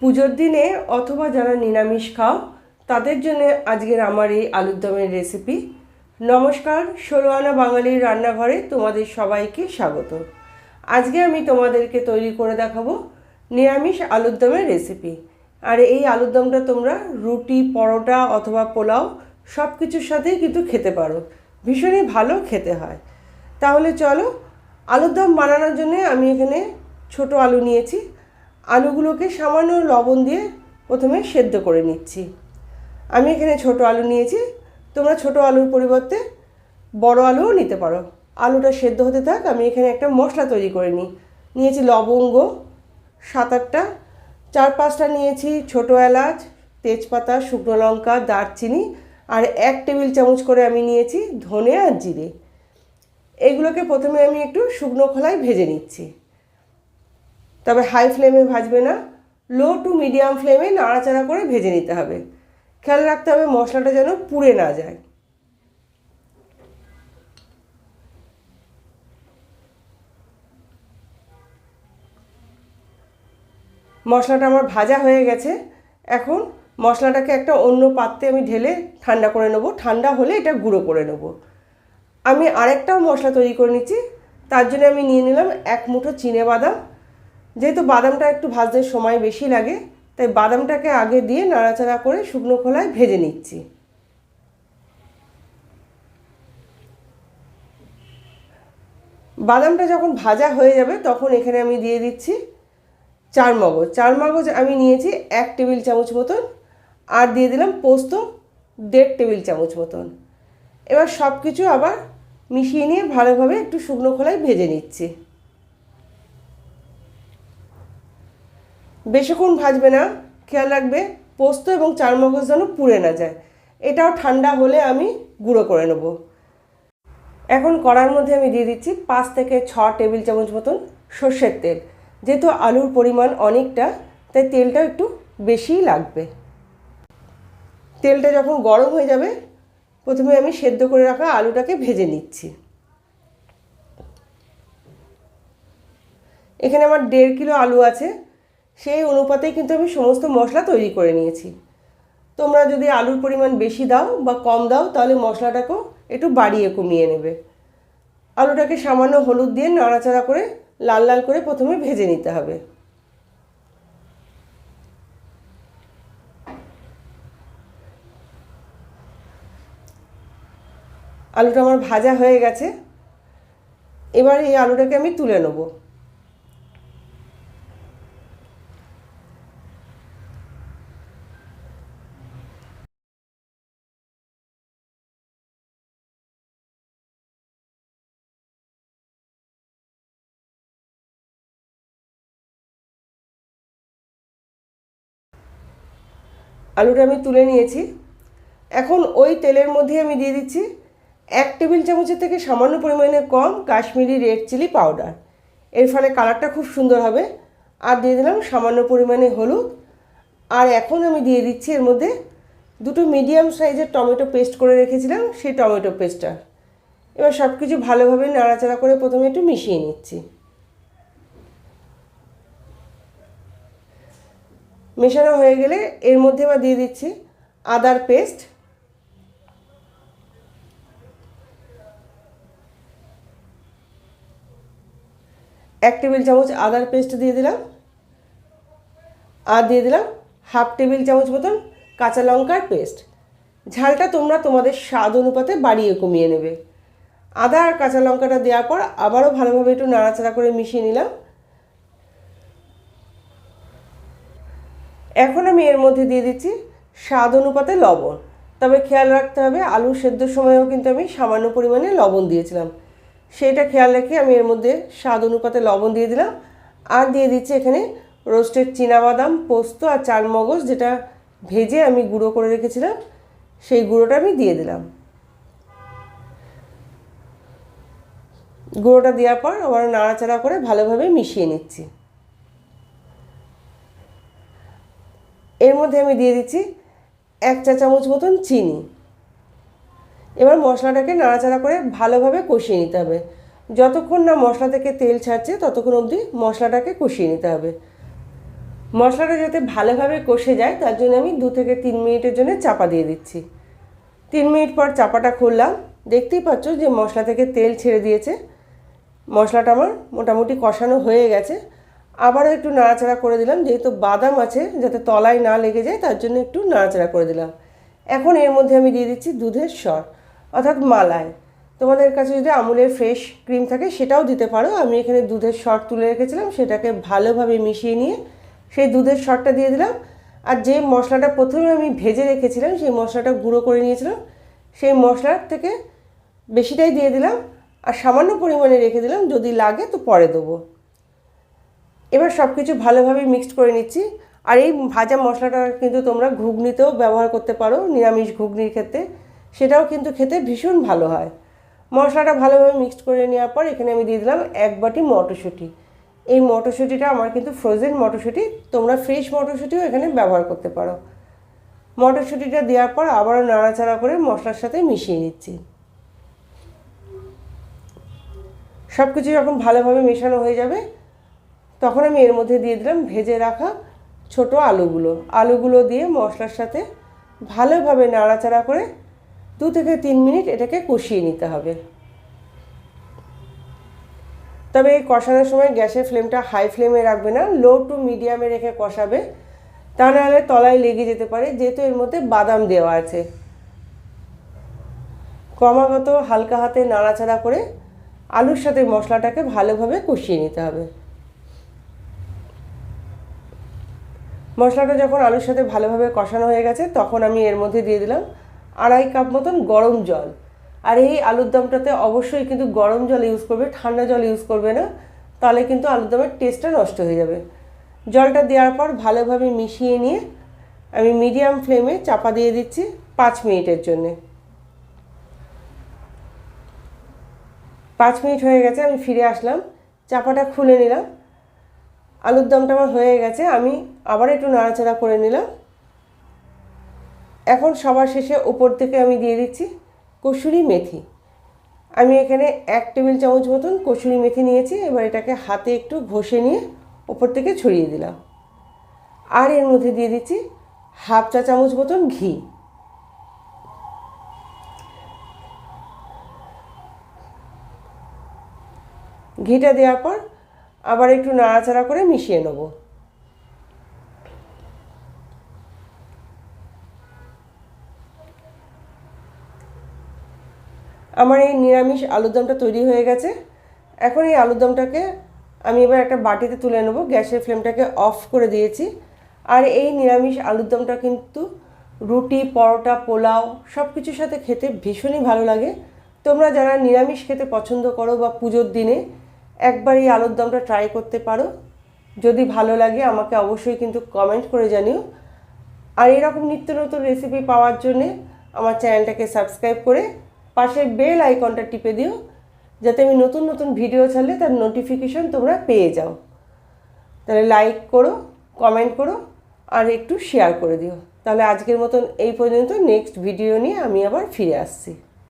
পুজোর দিনে অথবা যারা নিরামিষ খাও, তাদের জন্য আজকের আমার এই আলুর দমের রেসিপি নমস্কার ষোলো আনা বাঙালির রান্নাঘরে তোমাদের সবাইকে স্বাগত। আজকে আমি তোমাদেরকে তৈরি করে দেখাবো নিরামিষ আলুর দমের রেসিপি আর এই আলুর দমটা তোমরা রুটি, পরোটা অথবা পোলাও সব কিছুর সাথেই কিন্তু খেতে পারো। ভীষণই ভালো খেতে হয়। তাহলে চলো, আলুর দম বানানোর জন্য আমি এখানে ছোট আলু নিয়েছি। আলুগুলোকে সামান্য লবণ দিয়ে প্রথমে সেদ্ধ করে নিচ্ছি। আমি এখানে ছোট আলু নিয়েছি। তোমরা ছোট আলুর পরিবর্তে বড় আলুও নিতে পারো। আলুটা সেদ্ধ হতে থাক, আমি এখানে একটা মশলা তৈরি করে নিই। নিয়েছি লবঙ্গ সাত আটটা চার পাঁচটা নিয়েছি ছোটো এলাচ, তেজপাতা, শুকনো লঙ্কা, দারচিনি আর এক টেবিল চামচ করে আমি নিয়েছি ধনে আর জিরে। এগুলোকে প্রথমে আমি একটু শুকনো খোলায় ভেজে নিচ্ছি। তবে হাই ফ্লেমে ভাজবে না লো টু মিডিয়াম ফ্লেমে নাড়াচাড়া করে ভেজে নিতে হবে। খেয়াল রাখতে হবে মশলাটা যেন পুড়ে না যায়। মশলাটা আমার ভাজা হয়ে গেছে। এখন মশলাটাকে একটা অন্য পাত্রে আমি ঢেলে ঠান্ডা করে নেব। ঠান্ডা হলে এটা গুঁড়ো করে নেব। আমি আরেকটাও মশলা তৈরি করে নিচ্ছি। তার জন্য আমি নিয়ে নিলাম এক মুঠো চিনে বাদাম। যেহেতু বাদামটা একটু ভাজতে সময় বেশি লাগে, তাই বাদামটাকে আগে দিয়ে নাড়াচাড়া করে শুকনো খোলায় ভেজে নিচ্ছি। বাদামটা যখন ভাজা হয়ে যাবে, তখন এখানে আমি দিয়ে দিচ্ছি চার মগজ চার মগজ আমি নিয়েছি এক টেবিল চামচ মতন, আর দিয়ে দিলাম পোস্ত দেড় টেবিল চামচ মতন। এবার সব কিছু আবার মিশিয়ে নিয়ে ভালোভাবে একটু শুকনো খোলায় ভেজে নিচ্ছি। বেশিক্ষণ ভাজবে না, খেয়াল রাখবে, পোস্ত এবং চারমগজ যেন পুড়ে না যায়। এটাও ঠান্ডা হলে আমি গুঁড়ো করে নেব। এখন কড়ার মধ্যে আমি দিয়ে দিচ্ছি পাঁচ থেকে ছ টেবিল চামচ মতন সর্ষের তেল। যেহেতু আলুর পরিমাণ অনেকটা, তাই তেলটা একটু বেশিই লাগবে। তেলটা যখন গরম হয়ে যাবে, প্রথমে আমি সেদ্ধ করে রাখা আলুটাকে ভেজে নিচ্ছি। এখানে আমার দেড় কিলো আলু আছে সেই অনুপাতেই কিন্তু আমি সমস্ত মশলা তৈরি করে নিয়েছি। তোমরা যদি আলুর পরিমাণ বেশি দাও বা কম দাও, তাহলে মশলাটাকেও একটু বাড়িয়ে কমিয়ে নেবে। আলুটাকে সামান্য হলুদ দিয়ে নাড়াচাড়া করে লাল লাল করে প্রথমে ভেজে নিতে হবে। আলুটা আমার ভাজা হয়ে গেছে। এবার এই আলুটাকে আমি তুলে নেব। আলুটা আমি তুলে নিয়েছি। এখন ওই তেলের মধ্যে আমি দিয়ে দিচ্ছি এক টেবিল চামচের থেকে সামান্য পরিমাণে কম কাশ্মীরি রেড চিলি পাউডার। এর ফলে কালারটা খুব সুন্দর হবে। আর দিয়ে দিলাম সামান্য পরিমাণে হলুদ। আর এখন আমি দিয়ে দিচ্ছি এর মধ্যে দুটো মিডিয়াম সাইজের টমেটো পেস্ট করে রেখেছিলাম, সেই টমেটো পেস্টটা। এবার সব কিছু ভালোভাবে নাড়াচাড়া করে প্রথমে একটু মিশিয়ে নিচ্ছি। মেশানো হয়ে গেলে এর মধ্যে এবার দিয়ে দিচ্ছি আদার পেস্ট। এক টেবিল চামচ আদার পেস্ট দিয়ে দিলাম। আর দিয়ে দিলাম হাফ টেবিল চামচ মতন কাঁচা লঙ্কার পেস্ট। ঝালটা তোমরা তোমাদের স্বাদ অনুপাতে বাড়িয়ে কমিয়ে নেবে। আদা আর কাঁচা লঙ্কাটা দেওয়ার পর আবারও ভালোভাবে একটু নাড়াচাড়া করে মিশিয়ে নিলাম। এখন আমি এর মধ্যে দিয়ে দিচ্ছি স্বাদ অনুপাতে লবণ। তবে খেয়াল রাখতে হবে, আলু সেদ্ধর সময়ও কিন্তু আমি সামান্য পরিমাণে লবণ দিয়েছিলাম। সেটা খেয়াল রেখে আমি এর মধ্যে স্বাদ অনুপাতে লবণ দিয়ে দিলাম। আর দিয়ে দিচ্ছি এখানে রোস্টেড বাদাম পোস্ত আর চার মগজ যেটা ভেজে আমি গুঁড়ো করে রেখেছিলাম, সেই গুঁড়োটা আমি দিয়ে দিলাম। গুঁড়োটা দেওয়ার পর আবার নাড়াচাড়া করে ভালোভাবে মিশিয়ে নিচ্ছি। এর মধ্যে আমি দিয়ে দিচ্ছি এক চা চামচ মতন চিনি। এবার মশলাটাকে নাড়াচাড়া করে ভালোভাবে কষিয়ে নিতে হবে। যতক্ষণ না মশলা থেকে তেল ছাড়ছে, ততক্ষণ অবধি মশলাটাকে কষিয়ে নিতে হবে। মশলাটা যাতে ভালোভাবে কষে যায়, তার জন্য আমি দু থেকে তিন মিনিটের জন্য চাপা দিয়ে দিচ্ছি। তিন মিনিট পর চাপাটা খুললাম। দেখতেই পাচ্ছ যে মশলা থেকে তেল ছেড়ে দিয়েছে। মশলাটা আমার মোটামুটি কষানো হয়ে গেছে। আবারও একটু নাড়াচাড়া করে দিলাম, যেহেতু বাদাম আছে, যাতে তলায় না লেগে যায়, তার জন্য একটু নাড়াচাড়া করে দিলাম। এখন এর মধ্যে আমি দিয়ে দিচ্ছি দুধের স্বর অর্থাৎ মালাই। তোমাদের কাছে যদি আমুলের ফ্রেশ ক্রিম থাকে, সেটাও দিতে পারো। আমি এখানে দুধের স্বর তুলে রেখেছিলাম, সেটাকে ভালোভাবে মিশিয়ে নিয়ে সেই দুধের স্বরটা দিয়ে দিলাম। আর যে মশলাটা প্রথমে আমি ভেজে রেখেছিলাম, সেই মশলাটা গুঁড়ো করে নিয়েছিলাম। সেই মশলার থেকে বেশিটাই দিয়ে দিলাম, আর সামান্য পরিমাণে রেখে দিলাম, যদি লাগে তো পরে দেবো। এবার সব কিছু ভালোভাবে মিক্সড করে নিচ্ছি। আর এই ভাজা মশলাটা কিন্তু তোমরা ঘুগনিতেও ব্যবহার করতে পারো, নিরামিষ ঘুগনির ক্ষেত্রে। সেটাও কিন্তু খেতে ভীষণ ভালো হয়। মশলাটা ভালোভাবে মিক্সড করে নেওয়ার পর এখানে আমি দিয়ে দিলাম এক বাটি মটরশুঁটি। এই মটরশুঁটিটা আমার কিন্তু ফ্রোজেন মটরশুঁটি, তোমরা ফ্রেশ মটরশুঁটিও এখানে ব্যবহার করতে পারো। মটরশুঁটিটা দেওয়ার পর আবারও নাড়াচাড়া করে মশলার সাথে মিশিয়ে নিচ্ছি। সব কিছু যখন ভালোভাবে মেশানো হয়ে যাবে তখন আমি এর মধ্যে দিয়ে দিলাম ভেজে রাখা ছোট আলুগুলো। আলুগুলো দিয়ে মশলার সাথে ভালোভাবে নাড়াচাড়া করে দু থেকে তিন মিনিট এটাকে কষিয়ে নিতে হবে। তবে এই কষানোর সময় গ্যাসের ফ্লেমটা হাই ফ্লেমে রাখবে না, লো টু মিডিয়ামে রেখে কষাবে। তা নাহলে তলায় লেগে যেতে পারে, যেহেতু এর মধ্যে বাদাম দেওয়া আছে। ক্রমাগত হালকা হাতে নাড়াচাড়া করে আলুর সাথে মশলাটাকে ভালোভাবে কষিয়ে নিতে হবে। মশলাটা যখন আলুর সাথে ভালোভাবে কষানো হয়ে গেছে, তখন আমি এর মধ্যে দিয়ে দিলাম আড়াই কাপ মতন গরম জল। আর এই আলুর দমটাতে অবশ্যই কিন্তু গরম জল ইউজ করবে, ঠান্ডা জল ইউজ করবে না, তাহলে কিন্তু আলুর দমের টেস্টটা নষ্ট হয়ে যাবে। জলটা দেওয়ার পর ভালোভাবে মিশিয়ে নিয়ে আমি মিডিয়াম ফ্লেমে চাপা দিয়ে দিচ্ছি পাঁচ মিনিটের জন্যে। পাঁচ মিনিট হয়ে গেছে, আমি ফিরে আসলাম, চাপাটা খুলে নিলাম। আলুর দমটা আমার হয়ে গেছে, আমি আবার একটু নাড়াচাড়া করে নিলাম। এখন সবার শেষে উপর থেকে আমি দিয়ে দিচ্ছি কসুরি মেথি। আমি এখানে এক টেবিল চামচ মতন কসুরি মেথি নিয়েছি, এবার এটাকে হাতে একটু ঘষে নিয়ে ওপর থেকে ছড়িয়ে দিলাম। আর এর মধ্যে দিয়ে দিচ্ছি হাফ চা চামচ মতন ঘি। ঘিটা দেওয়ার পর আবার একটু নাড়াচাড়া করে মিশিয়ে নেব। আমার এই নিরামিষ আলুর দমটা তৈরি হয়ে গেছে। এখন এই আলুর দমটাকে আমি এবার একটা বাটিতে তুলে নেব। গ্যাসের ফ্লেমটাকে অফ করে দিয়েছি। আর এই নিরামিষ আলুর দমটা কিন্তু রুটি, পরোটা, পোলাও সব কিছুর সাথে খেতে ভীষণই ভালো লাগে। তোমরা যারা নিরামিষ খেতে পছন্দ করো বা পুজোর দিনে একবার এই আলুর দমটা ট্রাই করতে পারো। যদি ভালো লাগে, আমাকে অবশ্যই কিন্তু কমেন্ট করে জানিও। আর এরকম নিত্য নতুন রেসিপি পাওয়ার জন্যে আমার চ্যানেলটাকে সাবস্ক্রাইব করে পাশের বেল আইকনটা টিপে দিও, যাতে আমি নতুন নতুন ভিডিও ছাড়লে তার নোটিফিকেশন তোমরা পেয়ে যাও। তাহলে লাইক করো কমেন্ট করো, আর একটু শেয়ার করে দিও। তাহলে আজকের মতন এই পর্যন্ত নেক্সট ভিডিও নিয়ে আমি আবার ফিরে আসছি।